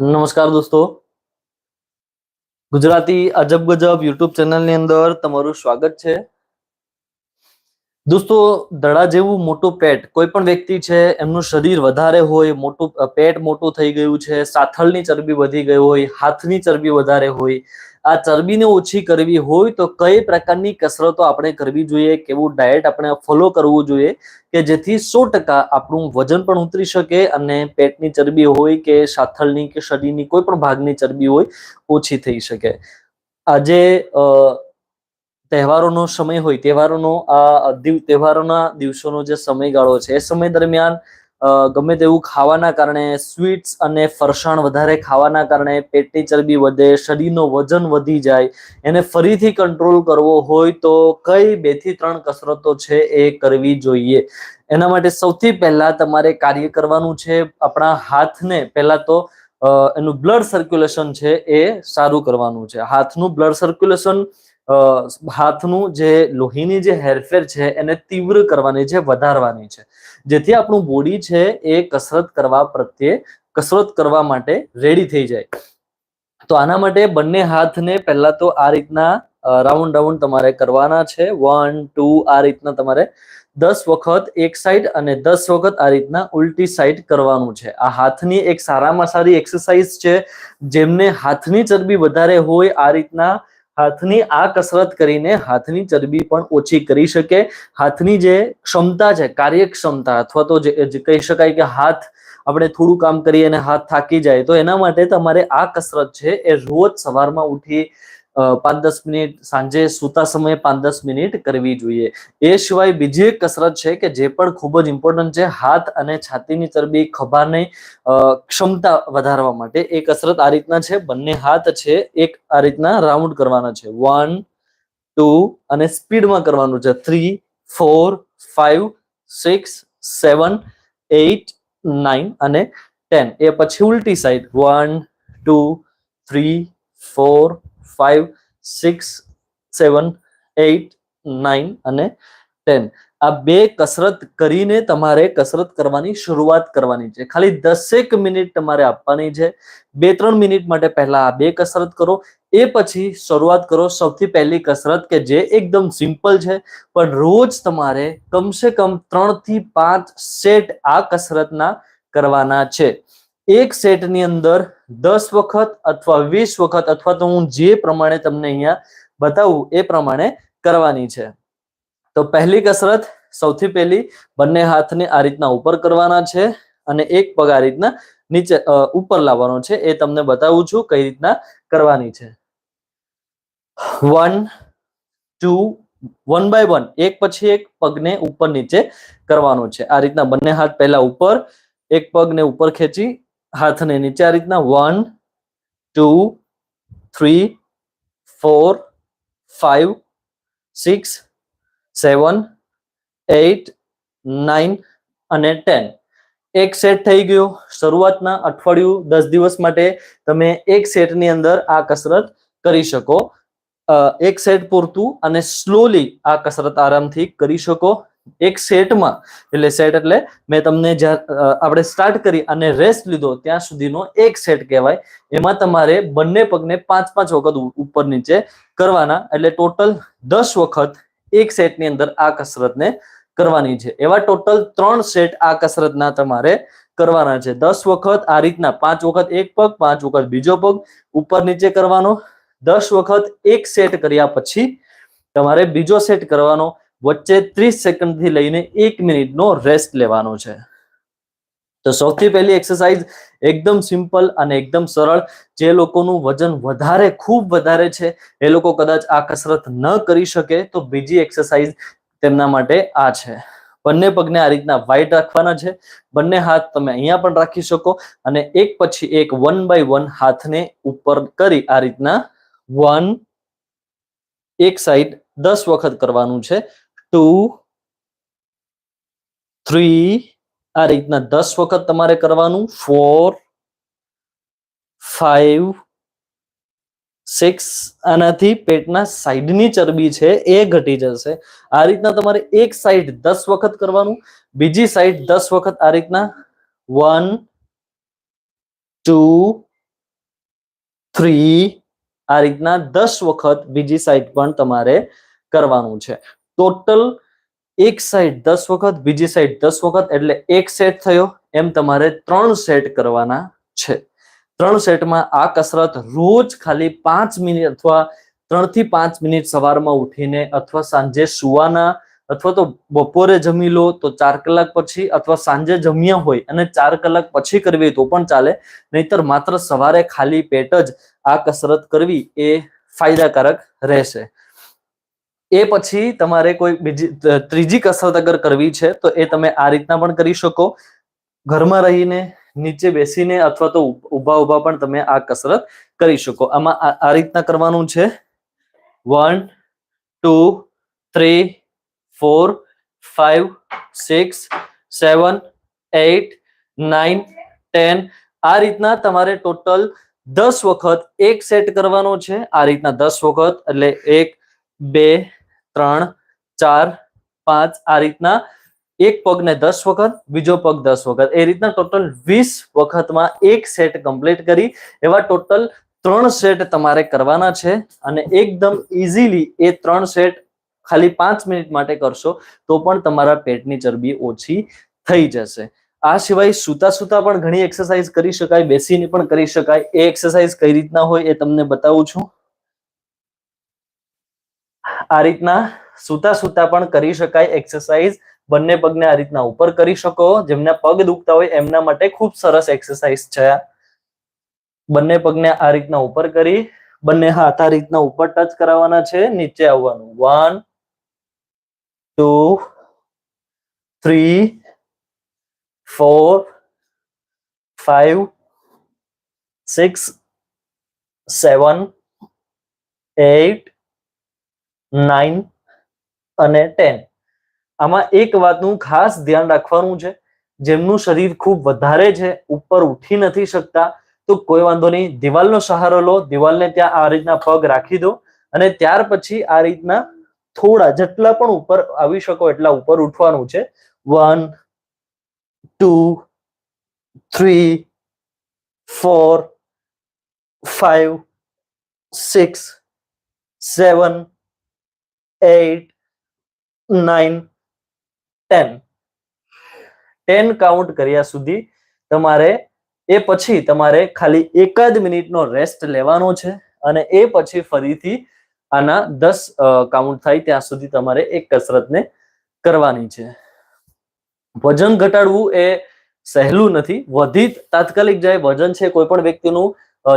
નમસ્કાર દોસ્તો. ગુજરાતી અજબ ગજબ યુટ્યુબ ચેનલની અંદર તમારું સ્વાગત છે. દોસ્તો, દડા જેવું મોટું પેટ કોઈ પણ વ્યક્તિ છે, એમનું શરીર વધારે હોય, મોટું પેટ મોટું થઈ ગયું છે, સાથળની ચરબી વધી ગઈ હોય, હાથની ચરબી વધારે હોય આ ચરબીને ઓછી કરવી હોય તો કઈ પ્રકારની કસરતો આપણે કરવી જોઈએ, કેવું ડાયટ આપણે ફોલો કરવું જોઈએ કે જેથી સો ટકા આપણું વજન પણ ઉતરી શકે અને પેટની ચરબી હોય કે સાથળની કે શરીરની કોઈ પણ ભાગની ચરબી હોય ઓછી થઈ શકે. આજે તહેવારોનો સમય હોય, તહેવારોનો આ તહેવારોના દિવસોનો જે સમયગાળો છે, એ સમય દરમિયાન ગમે તેવું ખાવાના કારણે સ્વીટ્સ અને ફરસાણ વધારે ખાવાના કારણે પેટની ચરબી વધે, શરીરનો વજન વધી જાય, એને ફરીથી કંટ્રોલ કરવો હોય તો કઈ બેથી ત્રણ કસરતો છે એ કરવી જોઈએ. એના માટે સૌથી પહેલા તમારે કાર્ય કરવાનું છે આપણા હાથને, પહેલા તો એનું બ્લડ સર્ક્યુલેશન છે એ સારું કરવાનું છે. હાથનું બ્લડ સર્ક્યુલેશન હાથનું જે લોહીની જે હેરફેર છે એને તીવ્ર કરવાની છે, વધારવાની છે. જેથી આપણું બોડી છે એ કસરત કરવા પ્રત્યે, કસરત કરવા માટે રેડી થઈ જાય. તો આના માટે બંને હાથને પહેલા તો આ રીતના રાઉન્ડ રાઉન્ડ તમારે કરવાના છે. વન ટુ આ રીતના તમારે દસ વખત એક સાઈડ અને દસ વખત આ રીતના ઉલટી સાઈડ કરવાનું છે. આ હાથની એક સારામાં સારી એક્સરસાઇઝ છે. જેમને હાથની ચરબી વધારે હોય આ રીતના હાથની આ કસરત કરીને હાથની ચરબી પણ ઓછી કરી શકે. હાથની જે ક્ષમતા છે, કાર્યક્ષમતા અથવા તો જે કહી શકાય કે હાથ આપણે થોડું કામ કરીએ અને હાથ થાકી જાય, તો એના માટે તમારે આ કસરત છે એ રોજ સવારમાં ઉઠી પાંચ દસ મિનિટ, સાંજે સૂતા સમયે પાંચ દસ મિનિટ કરવી જોઈએ. એ સિવાય બીજી એક કસરત છે કે જે પણ ખૂબ જ ઇમ્પોર્ટન્ટ છે, હાથ અને છાતીની ચરબી ખભાની ક્ષમતા વધારવા માટે. એ કસરત આ રીતના છે, બંને હાથ છે, એક આ રીતના રાઉન્ડ કરવાના છે. વન ટુ અને સ્પીડમાં કરવાનું છે. Three four five six seven eight nine અને ટેન એ પછી ઉલટી side one two three four five six seven eight nine અને ટેન આ બે કસરત કરીને તમારે કસરત કરવાની શરૂઆત કરવાની છે. ખાલી દસેક મિનિટ તમારે આપવાની છે. બે, ત્રણ મિનિટ માટે પહેલા આ બે કસરત કરો. એ પછી શરૂઆત કરો. સૌથી પહેલી કસરત કે જે એકદમ સિમ્પલ છે, પણ રોજ તમારે કમસે કમ ત્રણથી પાંચ સેટ આ કસરતના કરવાના છે. એક સેટની અંદર દસ વખત અથવા વીસ વખત અથવા તો હું જે પ્રમાણે તમને અહીંયા બતાવું એ પ્રમાણે કરવાની છે. તો પહેલી કસરત, સૌથી પહેલી, બંને હાથને આ રીતના ઉપર કરવાના છે અને એક પગ આ રીતના નીચે ઉપર લાવવાનો છે. એ તમને બતાવું છું કઈ રીતના કરવાની છે. One, two, one by one, એક પછી એક પગને ઉપર નીચે કરવાનો છે. આ રીતના બંને હાથ પહેલા ઉપર, એક પગને ઉપર ખેંચી હાથને નીચે આ રીતના one two three four five six seven eight nine અને ટેન એક સેટ થઈ ગયો. શરૂઆતના અઠવાડિયું દસ દિવસ માટે તમે એક સેટની અંદર આ કસરત કરી શકો. એક સેટ પૂરતું અને સ્લોલી આ કસરત આરામથી કરી શકો. એક સેટમાં, એટલે સેટ એટલે મેં તમને આપણે સ્ટાર્ટ કરી અને રેસ્ટ લીધો ત્યાં સુધીનો એક સેટ કહેવાય. એમાં તમારે બંને પગને પાંચ પાંચ વખત ઉપર નીચે કરવાના, એટલે ટોટલ દસ વખત એક સેટની અંદર આ કસરતને કરવાની છે. એવા ટોટલ ત્રણ સેટ આ કસરતના તમારે કરવાના છે. દસ વખત આ રીતના, પાંચ વખત એક પગ, પાંચ વખત બીજો પગ, ઉપર નીચે કરવાનો. દસ વખત એક સેટ કર્યા પછી તમારે બીજો સેટ કરવાનો. વચ્ચે ત્રીસ સેકન્ડથી લઈને એક મિનિટનો રેસ્ટ લેવાનો છે. તો સૌથી પહેલી એક્સરસાઇઝ એકદમ સિમ્પલ અને એકદમ સરળ. જે લોકોનું વજન વધારે, ખૂબ વધારે છે, એ લોકો કદાચ આ કસરત ન કરી શકે, તો બીજી એક્સરસાઇઝ તેમના માટે આ છે. બંને પગને આ રીતના વાઇટ રાખવાના છે. બંને હાથ તમે અહીંયા પણ રાખી શકો અને એક પછી એક વન બાય વન હાથને ઉપર કરી આ રીતના વન એક સાઈડ દસ વખત કરવાનું છે. ટુ થ્રી આ રીતના દસ વખત તમારે કરવાનું. ફોર ફાઈવ સિક્સ આનાથી પેટના સાઈડની ચરબી છે એ ઘટી જશે. આ રીતના તમારે એક સાઈડ દસ વખત કરવાનું, બીજી સાઈડ દસ વખત આ રીતના. વન ટુ થ્રી આ રીતના દસ વખત બીજી સાઈડ પણ તમારે કરવાનું છે. ટોટલ એક સાઈડ દસ વખત, બીજી સાઈડ દસ વખત, એટલે એક સેટ થયો. એમ તમારે ત્રણ સેટ કરવાના છે. ત્રણ સેટમાં આ કસરત રોજ ખાલી પાંચ મિનિટ અથવા ત્રણથી પાંચ મિનિટ સવારમાં ઉઠીને અથવા સાંજે સુવાના, અથવા તો બપોરે જમી લો તો ચાર કલાક પછી, અથવા સાંજે જમ્યા હોય અને ચાર કલાક પછી કરવી તો પણ ચાલે. નહીતર માત્ર સવારે ખાલી પેટ જ આ કસરત કરવી એ ફાયદાકારક રહેશે. એ પછી તમારે કોઈ બીજી ત્રીજી કસરત અગર કરવી છે, તો એ તમે આ રીતના પણ કરી શકો. ઘરમાં રહીને, નીચે બેસીને અથવા તો ઊભા ઊભા પણ તમે આ કસરત કરી શકો. આમાં આ રીતના કરવાનું છે. One, two, three, four, five, six, seven eight nine ten. આ રીતના તમારે ટોટલ દસ વખત એક સેટ કરવાનો છે. આ રીતના દસ વખત, એટલે એક, બે ત્રણ, ચાર, પાંચ, આ રીતના એક પગને દસ વખત, બીજો પગ દસ વખત. એ રીતના ટોટલ વીસ વખતમાં એક સેટ કમ્પ્લીટ કરી. એવા ટોટલ ત્રણ સેટ તમારે કરવાના છે અને એકદમ ઇઝીલી એ ત્રણ સેટ ખાલી પાંચ મિનિટ માટે કરશો તો પણ તમારા પેટની ચરબી ઓછી થઈ જશે. આ સિવાય સૂતા સૂતા પણ ઘણી એક્સરસાઇઝ કરી શકાય, બેસીને પણ કરી શકાય. એ એક્સરસાઇઝ કઈ રીતના હોય એ તમને બતાવું છું. આ રીતના સૂતા સૂતા પણ કરી શકાય એક્સરસાઇઝ બંને પગને આ રીતના ઉપર કરી શકો. જેમના પગ દુખતા હોય એમના માટે ખૂબ સરસ એક્સરસાઇઝ છે. બંને પગને આ રીતના ઉપર કરી, બંને હાથ આ રીતના ઉપર ટચ કરાવવાના છે. નીચે આવવાનું. One two three four five six seven eight nine અને ટેન આમાં એક વાતનું ખાસ ધ્યાન રાખવાનું છે, જેમનું શરીર ખૂબ વધારે છે, ઉપર ઉઠી નથી શકતા, તો કોઈ વાંધો નહીં, દિવાલનો સહારો લો, દિવાલને ત્યાં આ રીતના પગ રાખી દો અને ત્યાર પછી આ રીતના થોડા જેટલા પણ ઉપર આવી શકો એટલા ઉપર ઉઠવાનું છે. One two three four five six seven eight nine ten ten count કર્યા સુધી તમારે એ પછી તમારે ખાલી એકાદ મિનિટનો રેસ્ટ લેવાનો છે અને એ પછી ફરીથી આના દસ કાઉન્ટ થાય ત્યાં સુધી તમારે એક કસરતને કરવાની છે. વજન ઘટાડવું એ સહેલું નથી વધી તાત્કાલિક જાય વજન છે કોઈ પણ વ્યક્તિનું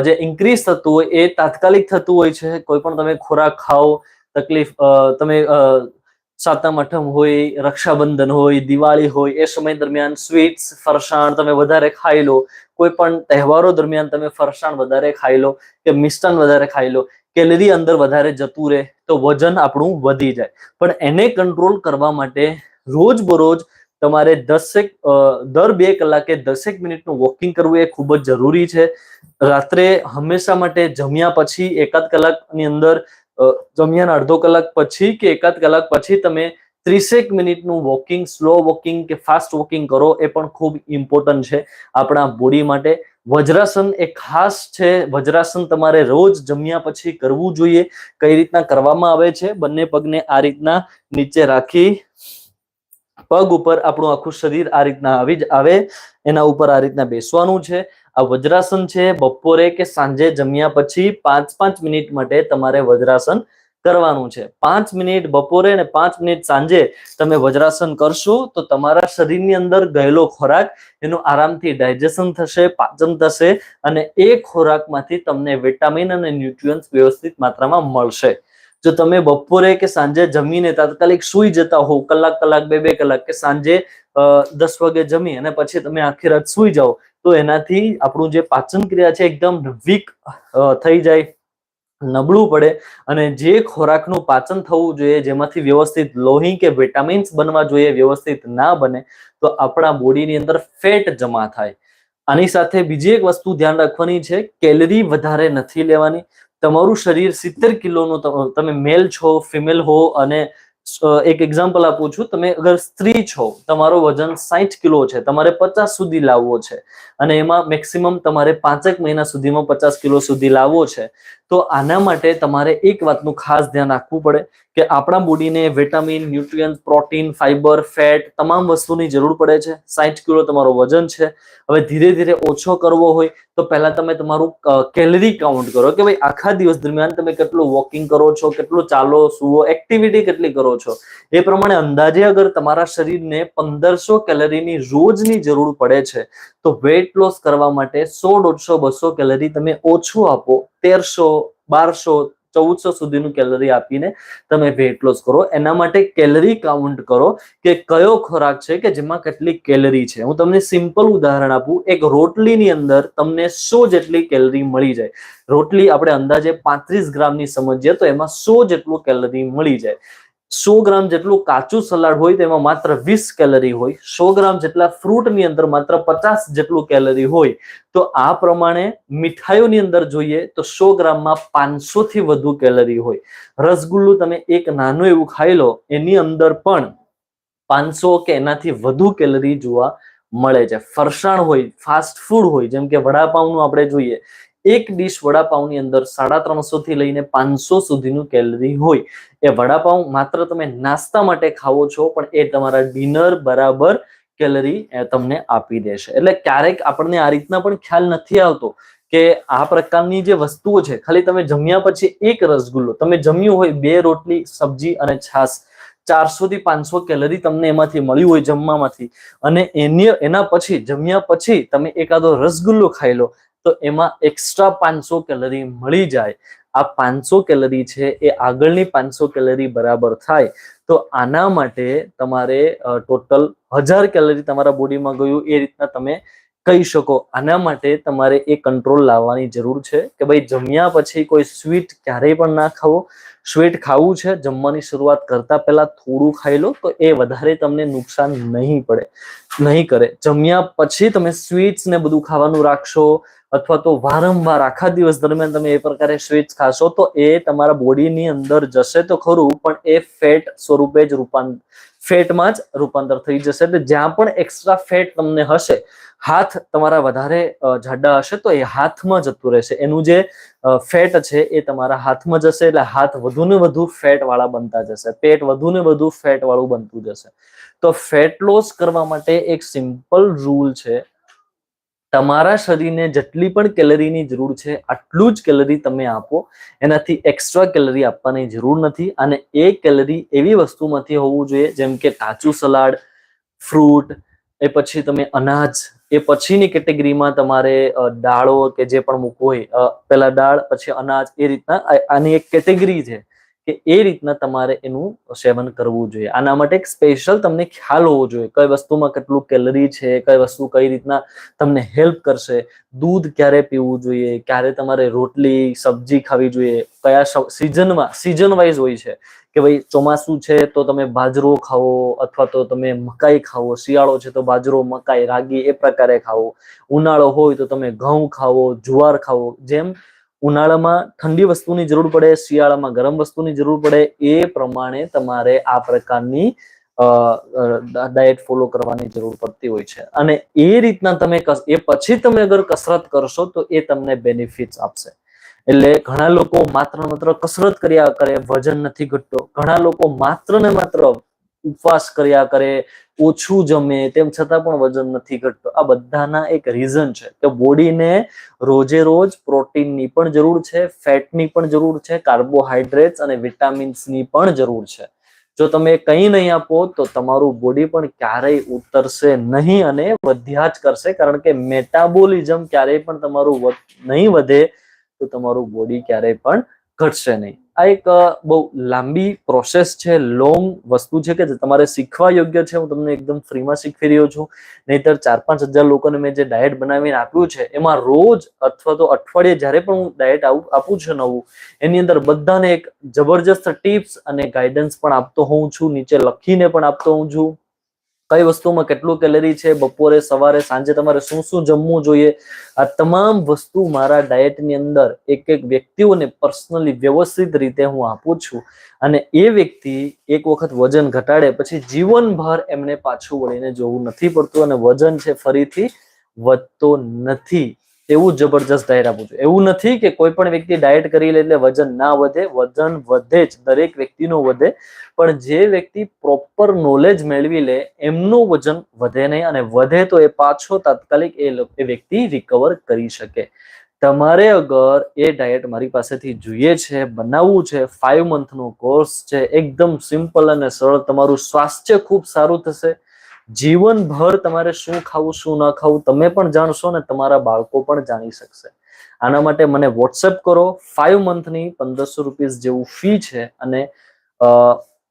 જે ઇન્ક્રીઝ થતું હોય એ તાત્કાલિક થતું હોય છે, કોઈ પણ તમે ખોરાક ખાઓ તકલીફ તમે સાતમ, આઠમ હોય, રક્ષાબંધન હોય, દિવાળી હોય, એ સમય દરમિયાન સ્વીટ્સ, ફરસાણ તમે વધારે ખાઈ લો. કોઈ પણ તહેવારો દરમિયાન તમે ફરસાણ વધારે ખાઈ લો કે મિષ્ટાન વધારે ખાઈ લો, કેલરી અંદર વધારે જતું રહે તો વજન આપણું વધી જાય. પણ એને કંટ્રોલ કરવા માટે રોજ બરોજ તમારે દસેક દર બે કલાકે દસેક મિનિટનું વોકિંગ કરવું એ ખૂબ જ જરૂરી છે. રાત્રે હંમેશા માટે જમ્યા પછી એકાદ કલાકની અંદર જમ્યાના અડધો કલાક પછી કે એકાદ કલાક પછી તમે ત્રીસેક મિનિટનું વોકિંગ સ્લો વોકિંગ કે ફાસ્ટ વોકિંગ કરો, એ પણ ખૂબ ઇમ્પોર્ટન્ટ છે આપણા બોડી માટે. વજ્રાસન એ ખાસ છે. વજ્રાસન તમારે રોજ જમ્યા પછી કરવું જોઈએ. કઈ રીતના કરવામાં આવે છે? બંને પગને આ રીતના નીચે રાખી પગ ઉપર આપણું આખું શરીર આ રીતના આવી જ આવે, એના ઉપર આ રીતના બેસવાનું છે. આ વજ્રાસન છે, બપોરે કે સાંજે જમ્યા પછી પાંચ પાંચ મિનિટ માટે તમારે વજ્રાસન કરવાનું છે. પાંચ મિનિટ બપોરે અને પાંચ મિનિટ સાંજે તમે વજ્રાસન કરશો તો તમારા શરીરની અંદર ગયેલો ખોરાક એનું આરામથી ડાયજેશન થશે, પાચન થશે અને એ ખોરાકમાંથી તમને વિટામિન અને ન્યુટ્રિયન્સ વ્યવસ્થિત માત્રામાં મળશે. જો તમે બપોરે કે સાંજે જમીને તાત્કાલિક સુઈ જતા હો કલાક કલાક, બે બે કલાક કે સાંજે દસ વાગે જમી અને પછી તમે આખી રાત સુઈ જાઓ, તો એનાથી આપણું જે પાચન ક્રિયા છે એકદમ વીક થઈ જાય, નબળું પડે અને જે ખોરાકનું પાચન થવું જોઈએ, જેમાંથી વ્યવસ્થિત લોહી કે વિટામિન્સ બનવા જોઈએ, વ્યવસ્થિત ના બને, તો આપણા બોડીની અંદર ફેટ જમા થાય. આની સાથે બીજી એક વસ્તુ ધ્યાન રાખવાની છે, કેલરી વધારે નથી લેવાની તમારું શરીર સિત્તેર કિલોનું તમે મેલ છો ફિમેલ હો અને એક એક્ઝામ્પલ આપું છું. તમે અગર સ્ત્રી છો, તમારો વજન સાઠ કિલો છે, તમારે પચાસ સુધી લાવવો છે. અને એમાં મેક્સિમમ તમારે પાંચેક મહિના સુધીમાં પચાસ કિલો સુધી લાવવો છે. તો આના માટે તમારે એક વાતનું ખાસ ધ્યાન રાખવું પડે કે આપણા બોડીને vitamin nutrients protein fibre fat તમામ વસ્તુની જરૂર પડે છે. સાઠ કિલો તમારો વજન છે. હવે ધીરે ધીરે ઓછો કરવો હોય તો પહેલા તમે તમારું કેલરી કાઉન્ટ કરો કે ભાઈ આખા દિવસ દરમિયાન તમે કેટલું વોકિંગ કરો છો, કેટલું ચાલો, સુવો, એક્ટિવિટી કેટલી કરો છો? એ પ્રમાણે અંદાજે અગર તમારા શરીરને પંદરસો કેલરીની રોજની જરૂર પડે છે, તો વેટ લોસ કરવા માટે સો દોઢસો બસો કેલરી તમે ઓછું આપો. તેરસો, બારસો, ચૌદસો સુધીનું કેલરી આપીને તમે વેટ લોસ કરો. એના માટે કેલરી કાઉન્ટ કરો કે કયો ખોરાક છે કે જેમાં કેટલી કેલરી છે. હું તમને સિમ્પલ ઉદાહરણ આપું. એક રોટલીની અંદર તમને સો જેટલી કેલરી મળી જાય. રોટલી આપણે અંદાજે પાંત્રીસ ગ્રામની સમજીએ તો એમાં સો જેટલું કેલરી મળી જાય. સો ગ્રામ જેટલું કાચું સલાડ હોય તેમાં માત્ર વીસ કેલરી હોય. સો ગ્રામ જેટલા ફ્રૂટની અંદર માત્ર પચાસ જેટલું કેલરી હોય. તો આ પ્રમાણે મીઠાઈઓની અંદર જોઈએ તો સો ગ્રામમાં પાંચસો થી વધુ કેલરી હોય. રસગુલ્લું તમે એક નાનું એવું ખાઈ લો, એની અંદર પણ પાંચસો કે એનાથી વધુ કેલરી જોવા મળે છે. ફરસાણ હોય ફાસ્ટ ફૂડ હોય, જેમ કે વડાપાઉનું આપણે જોઈએ એક ડીશ વડાપાઉની અંદર સાડા ત્રણસો થી લઈને પાંચસો સુધીનું કેલરી હોય. એ વડાપાઉં માત્ર તમે નાસ્તા માટે ખાવો છો, પણ એ તમારા ડિનર બરાબર કેલરી તમને આપી દેશે. એટલે ક્યારેક આપણને આ રીતના પણ ખ્યાલ નથી આવતો કે આ પ્રકારની જે વસ્તુઓ છે, ખાલી તમે જમ્યા પછી એક રસગુલ્લો, તમે જમ્યું હોય બે રોટલી, સબ્જી અને છાશ ચારસો થી પાંચસો કેલરી તમને એમાંથી મળ્યું હોય જમવામાંથી. અને એની, એના પછી, જમ્યા પછી તમે એકાદો રસગુલ્લો ખાઈ લો તો એમાં એક્સ્ટ્રા પાંચસો કેલરી મળી જાય. આ પાંચસો કેલરી છે એ આગળની પાંચસો કેલરી બરાબર થાય. તો આના માટે તમારે ટોટલ હજાર કેલરી તમારા બોડીમાં ગયું એ રીતના તમે કહી શકો. આના માટે તમારે એ કંટ્રોલ લાવવાની જરૂર છે કે ભાઈ જમ્યા પછી કોઈ સ્વીટ ક્યારેય પણ ના ખાવો સ્વીટ ખાવું છે, જમવાની શરૂઆત કરતા પહેલા થોડું ખાઈ લો તો એ વધારે તમને નુકસાન નહીં પડે, નહીં કરે. જમ્યા પછી તમે સ્વીટ્સ ને બધું ખાવાનું રાખશો અથવા તો વારંવાર આખા દિવસ દરમિયાન તમે એ પ્રકારે સ્વીટ્સ ખાશો, તો એ તમારા બોડીની અંદર જશે તો ખરું, પણ એ ફેટ સ્વરૂપે જ રૂપાંતર ફેટમાં જ રૂપાંતર થઈ જશે. એટલે જ્યાં પણ એક્સ્ટ્રા ફેટ તમને હશે, હાથ તમારા વધારે જાડા હશે, તો એ હાથમાં જતું રહેશે. એનું જે ફેટ છે એ તમારા હાથમાં જશે, એટલે હાથ વધુ ને વધુ ફેટ વાળા બનતા જશે. પેટ વધુ ને વધુ ફેટ વાળું બનતું જશે. તો ફેટ લોસ કરવા માટે એક સિમ્પલ રૂલ છે તમારા શરીરને જેટલી પણ કેલરીની જરૂર છે, આટલું જ કેલરી તમે આપો. એનાથી એક્સ્ટ્રા કેલરી આપવાની જરૂર નથી અને એ કેલરી એવી વસ્તુમાંથી હોવું જોઈએ, જેમ કે કાચું સલાડ, ફ્રૂટ, એ પછી તમે અનાજ, એ પછીની કેટેગરીમાં તમારે દાળો કે જે પણ મૂકવું હોય પહેલા દાળ, પછી અનાજ, એ રીતના આની એક કેટેગરી છે. કે એ રીતના તમારે એનું સેવન કરવું જોઈએ. આના માટે એક સ્પેશિયલ તમને ખ્યાલ હોવો જોઈએ કઈ વસ્તુમાં કેટલું કેલરી છે, કઈ વસ્તુ કઈ રીતના તમને હેલ્પ કરશે, દૂધ ક્યારે પીવું જોઈએ, ક્યારે તમારે રોટલી, સબ્જી ખાવી જોઈએ, કયા સિઝનમાં સિઝન વાઇઝ હોય છે કે ભાઈ ચોમાસું છે તો તમે બાજરો ખાવો અથવા તો તમે મકાઈ ખાવો શિયાળો છે તો બાજરો, મકાઈ, રાગી એ પ્રકારે ખાવો ઉનાળો હોય તો તમે ઘઉં ખાવો જુવાર ખાવો જેમ ઉનાળામાં ઠંડી વસ્તુની જરૂર પડે, શિયાળામાં ગરમ વસ્તુની જરૂર પડે, એ પ્રમાણે તમારે આ પ્રકારની ડાયટ ફોલો કરવાની જરૂર પડતી હોય છે. અને એ રીતના તમે એ પછી તમે અગર કસરત કરશો તો એ તમને બેનિફિટ્સ આપશે. એટલે ઘણા લોકો માત્ર માત્ર કસરત કર્યા કરે, વજન નથી ઘટતો. ઘણા લોકો માત્ર ને માત્ર ઉપવાસ કર્યા કરે, ઓછું જમે, તેમ છતાં પણ વજન નથી ઘટતો. આ બધાના એક રીઝન છે કે બોડીને રોજે રોજ પ્રોટીનની પણ જરૂર છે, ફેટની પણ જરૂર છે કાર્બોહાઈડ્રેટ્સ અને વિટામિન્સની પણ જરૂર છે. જો તમે કંઈ નહીં આપો તો તમારું બોડી પણ ક્યારેય ઉતરશે નહીં અને વધ્યા જ કરશે. કારણ કે મેટાબોલિઝમ ક્યારેય પણ તમારું નહીં વધે તો તમારું બોડી ક્યારેય પણ ઘટશે નહીં. આ એક બહુ લાંબી પ્રોસેસ છે લોંગ વસ્તુ છે કે જે તમારે શીખવા યોગ્ય છે. હું તમને એકદમ ફ્રીમાં શીખવી રહ્યો છું. નહીતર ચાર પાંચ હજાર લોકોને મેં જે ડાયટ બનાવીને આપ્યું છે, એમાં રોજ અથવા તો અઠવાડિયે જ્યારે પણ હું ડાયટ આપું છું નવું, એની અંદર બધાને એક જબરજસ્ત ટિપ્સ અને ગાઈડન્સ પણ આપતો હોઉં છું. નીચે લખીને પણ આપતો હોઉં છું. કઈ વસ્તુમાં કેટલું કેલરી છે, બપોરે, સવારે, સાંજે તમારે શું શું જમવું જોઈએ? આ તમામ વસ્તુ મારા ડાયટની અંદર એક એક વ્યક્તિઓને પર્સનલી વ્યવસ્થિત રીતે હું આપું છું. અને એ વ્યક્તિ એક વખત વજન ઘટાડે પછી જીવનભર એમને પાછું વળીને જોવું નથી પડતું અને વજન છે ફરીથી વધતો નથી. એવું જબરજસ્ત ડાયટ આપું છું એવું નથી કે કોઈ પણ વ્યક્તિ ડાયટ કરી લે એટલે વજન ના વધે. વજન વધે જ. દરેક વ્યક્તિનું વધે. પણ જે વ્યક્તિ પ્રોપર નોલેજ મેળવી લે, એમનું વજન વધે નહીં અને વધે તો એ પાછો તાત્કાલિક એ એ વ્યક્તિ રિકવર કરી શકે. તમારે અગર એ ડાયટ મારી પાસેથી જોઈએ છે, બનાવવું છે ફાઈવ મંથનો કોર્સ છે, એકદમ સિમ્પલ અને સરળ, તમારું સ્વાસ્થ્ય ખૂબ સારું થશે જીવનભર તમારે શું ખાવું, શું ન ખાવું, તમે પણ જાણશો ને તમારા બાળકો પણ જાણી શકશે. આના માટે મને વોટ્સએપ કરો. ફાઈવ મંથની પંદરસો રૂપીસ જેવું ફી છે અને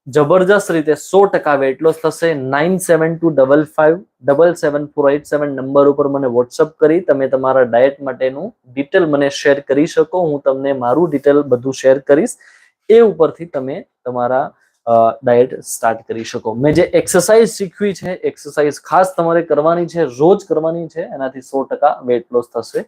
જબરજસ્ત રીતે સો ટકા વેટ લોસ થશે. Nine seven two double five double seven four eight seven number ઉપર મને વોટ્સઅપ કરી. તમે તમારા ડાયટ માટેનું ડિટેલ મને શેર કરી શકો. હું તમને મારું ડિટેલ બધું શેર કરીશ. એ ઉપરથી તમે તમારા ડાયટ સ્ટાર્ટ કરી શકો. મેં જે એક્સરસાઇઝ શીખવી છે એક્સરસાઇઝ ખાસ તમારે કરવાની છે, રોજ કરવાની છે, એનાથી સો ટકા વેટ લોસ થશે.